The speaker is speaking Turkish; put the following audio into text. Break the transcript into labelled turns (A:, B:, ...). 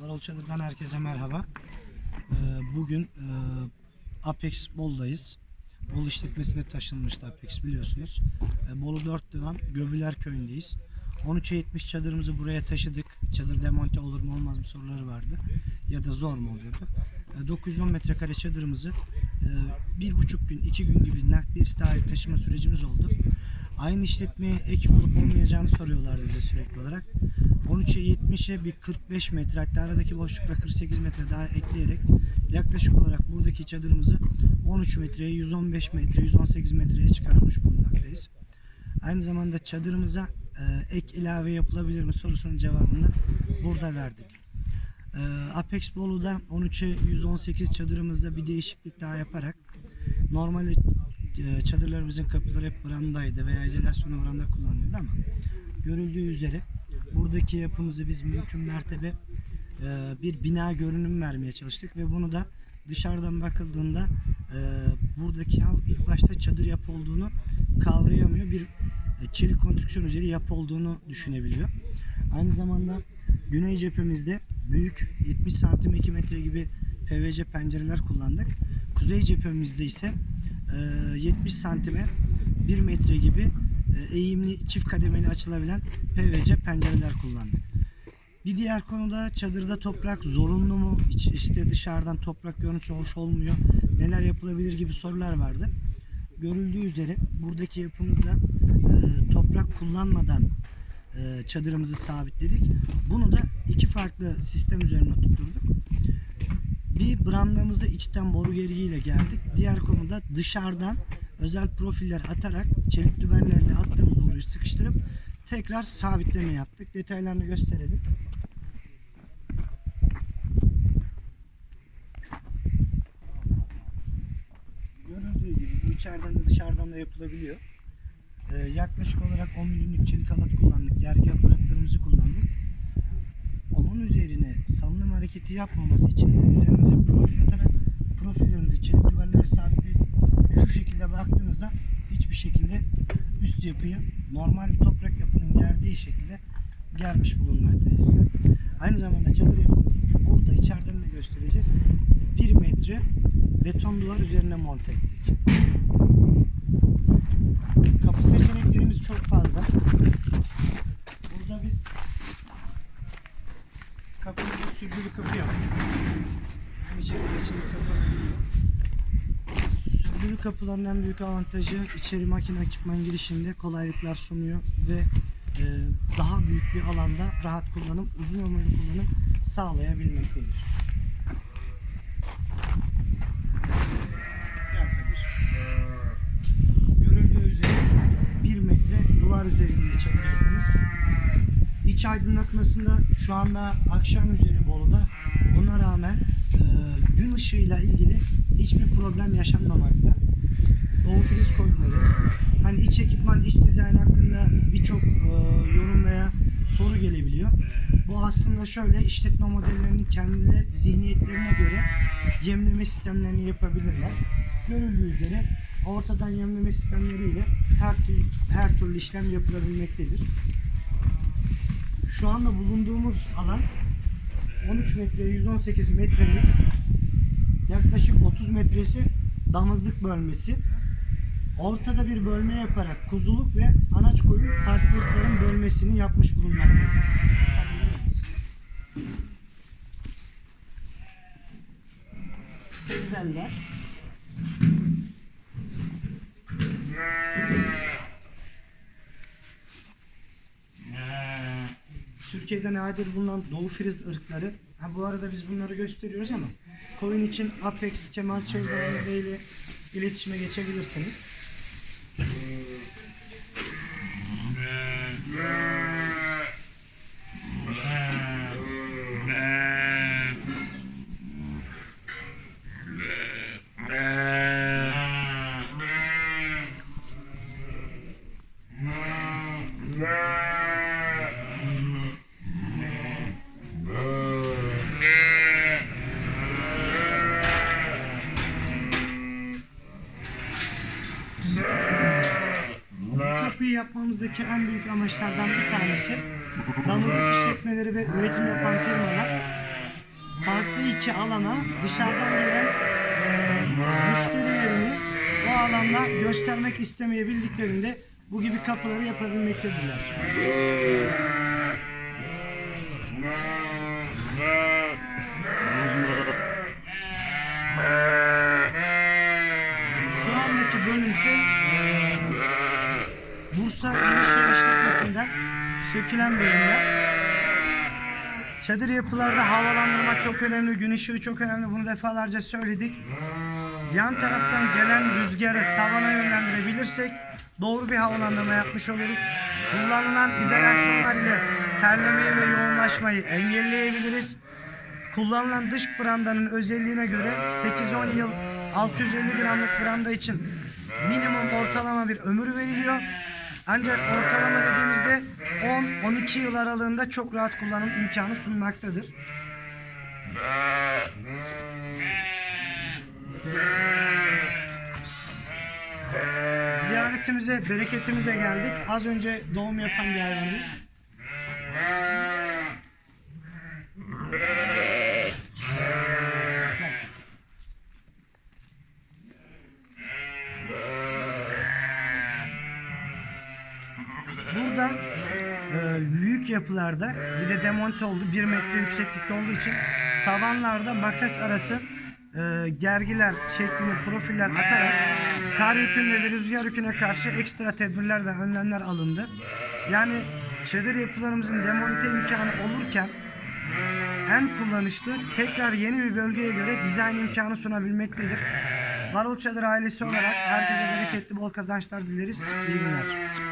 A: Varol Çadır'dan herkese merhaba. Ee, Bugün e, Apex Bol'dayız. Bol işletmesine taşınmıştı Apex biliyorsunuz. Ee, Bolu 4 Divan Göbüler Köyü'ndeyiz. 13'e 70 çadırımızı buraya taşıdık. Çadır demonte olur mu olmaz mı soruları vardı. Ya da zor mu oluyordu. Ee, 910 metrekare çadırımızı e, bir buçuk gün, iki gün gibi nakliyesi dahil taşıma sürecimiz oldu. Aynı işletmeye ek olup olmayacağını soruyorlardı bize sürekli olarak. 13'e 70'e bir 45 metre hatta aradaki boşlukta 48 metre daha ekleyerek yaklaşık olarak buradaki çadırımızı 13 metreye 115 metre 118 metreye çıkarmış bulunmaktayız. Aynı zamanda çadırımıza e, ek ilave yapılabilir mi sorusunun cevabını da burada verdik. E, Apex Bolu'da 13'e 118 çadırımızda bir değişiklik daha yaparak normalde çadırlarımızın kapıları hep brandaydı veya izolasyonu branda kullanılıyordu ama görüldüğü üzere buradaki yapımızı biz mümkün mertebe e, bir bina görünüm vermeye çalıştık ve bunu da dışarıdan bakıldığında e, buradaki halk ilk başta çadır yapı olduğunu kavrayamıyor. Bir e, çelik konstrüksiyon üzeri yapı olduğunu düşünebiliyor. Aynı zamanda güney cephemizde büyük 70 santim 2 metre gibi PVC pencereler kullandık. Kuzey cephemizde ise e, 70 santime 1 metre gibi e, eğimli çift kademeli açılabilen PVC pencereler kullandık. Bir diğer konuda çadırda toprak zorunlu mu? İç, işte dışarıdan toprak görünüşü hoş olmuyor. Neler yapılabilir gibi sorular vardı. Görüldüğü üzere buradaki yapımızda e, toprak kullanmadan e, çadırımızı sabitledik. Bunu da iki farklı sistem üzerine tutturduk. Bir brandamızı içten boru gergiyle geldik. Diğer konuda dışarıdan özel profiller atarak çelik dübenlerle attığımız boruyu sıkıştırıp tekrar sabitleme yaptık. Detaylarını gösterelim. Görüldüğü gibi bu içeriden de dışarıdan da yapılabiliyor. Ee, yaklaşık olarak 10 milimlik çelik halat kullandık. Gergi aparatlarımızı kullandık. Onun üzerine salınım hareketi yapmaması için de üzerimize profil atarak profillerimizi çelik duvarlara sabitleyip şu şekilde baktığınızda hiçbir şekilde üst yapıyı normal bir toprak yapının gerdiği şekilde germiş bulunmaktayız. Aynı zamanda çadır yapımızı burada içeriden de göstereceğiz. 1 metre beton duvar üzerine monte ettik. Kapı seçeneklerimiz çok fazla. Burada biz sürgülü kapı yaptık. Aynı şekilde içini kapanabiliyor. Sürgülü kapıların en büyük avantajı içeri makine ekipman girişinde kolaylıklar sunuyor ve e, daha büyük bir alanda rahat kullanım, uzun ömürlü kullanım sağlayabilmektedir. Gel Kadir. Görüldüğü üzere 1 metre duvar üzerinde çalıştığımız İç aydınlatmasında şu anda akşam üzeri Bolu'da ona rağmen e, gün ışığıyla ilgili hiçbir problem yaşanmamakta. Doğu friz koyunları, hani iç ekipman, iç dizayn hakkında birçok e, yorum veya soru gelebiliyor. Bu aslında şöyle işletme modellerinin kendi zihniyetlerine göre yemleme sistemlerini yapabilirler. Görüldüğü üzere ortadan yemleme sistemleriyle her türlü, her türlü işlem yapılabilmektedir. Şu anda bulunduğumuz alan 13 metre 118 metrelik yaklaşık 30 metresi damızlık bölmesi. Ortada bir bölme yaparak kuzuluk ve anaç koyun farklılıkların bölmesini yapmış bulunmaktayız. Güzeller. Türkiye'de nadir bulunan Doğu Friz ırkları. Ha, bu arada biz bunları gösteriyoruz ama koyun için Apex, Kemal Bey ile iletişime geçebilirsiniz. Yapmamızdaki en büyük amaçlardan bir tanesi damızlık işletmeleri ve üretim yapan firmalar içerideki alana dışarıdan gelen e, müşterilerini o alanda göstermek istemeyebildiklerinde bu gibi kapıları yapabilmektedirler. Şu andaki bölümse e, Bursa İnşaat İşletmesi'nden sökülen bölümler. Çadır yapılarda havalandırma çok önemli, gün ışığı çok önemli. Bunu defalarca söyledik. Yan taraftan gelen rüzgarı tavana yönlendirebilirsek doğru bir havalandırma yapmış oluruz. Kullanılan izolasyonlar ile terlemeyi ve yoğunlaşmayı engelleyebiliriz. Kullanılan dış brandanın özelliğine göre 8-10 yıl 650 gramlık branda için minimum ortalama bir ömür veriliyor. Ancak ortalama dediğimizde 10-12 yıl aralığında çok rahat kullanım imkanı sunmaktadır. Ziyaretimize, bereketimize geldik. Az önce doğum yapan bir hayvanımız. Burada e, büyük yapılarda bir de demonte oldu. 1 metre yükseklikte olduğu için tavanlarda makas arası e, gergiler şeklinde profiller atarak kar yüküne ve rüzgar yüküne karşı ekstra tedbirler ve önlemler alındı. Yani çadır yapılarımızın demonte imkanı olurken en kullanışlı tekrar yeni bir bölgeye göre dizayn imkanı sunabilmektedir. Varol Çadır ailesi olarak herkese bereketli bol kazançlar dileriz. İyi günler.